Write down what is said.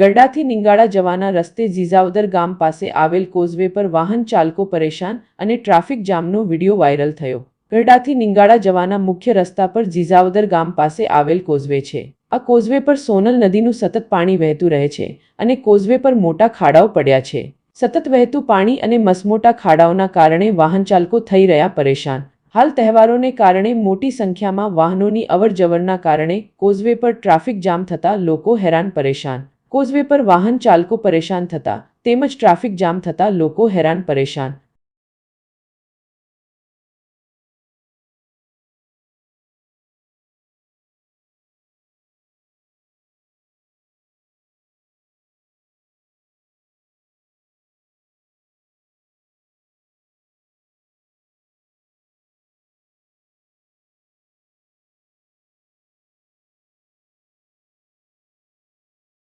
ગરડાથી નિંગાળા જવાના રસ્તે જીઝાવદર ગામ પાસે આવેલ કોઝવે પર વાહન ચાલકો પરેશાન અને ટ્રાફિક જામનો વીડિયો વાયરલ થયો. ગરડાથી નિંગાળા જવાના મુખ્ય રસ્તા પર જીઝાવદર ગામ પાસે આવેલ કોઝવે છે. આ કોઝવે પર સોનલ નદીનું સતત પાણી વહેતું રહે છે અને કોઝવે પર મોટા ખાડાઓ પડ્યા છે. સતત વહેતું પાણી અને મસમોટા ખાડાઓના કારણે વાહન ચાલકો થઈ રહ્યા પરેશાન. હાલ તહેવારોને કારણે મોટી સંખ્યામાં વાહનોની અવરજવરના કારણે કોઝવે પર ટ્રાફિક જામ થતાં લોકો હેરાન પરેશાન. કોઝવે પર વાહન ચાલકો પરેશાન થતા તેમજ ટ્રાફિક જામ થતાં લોકો હેરાન પરેશાન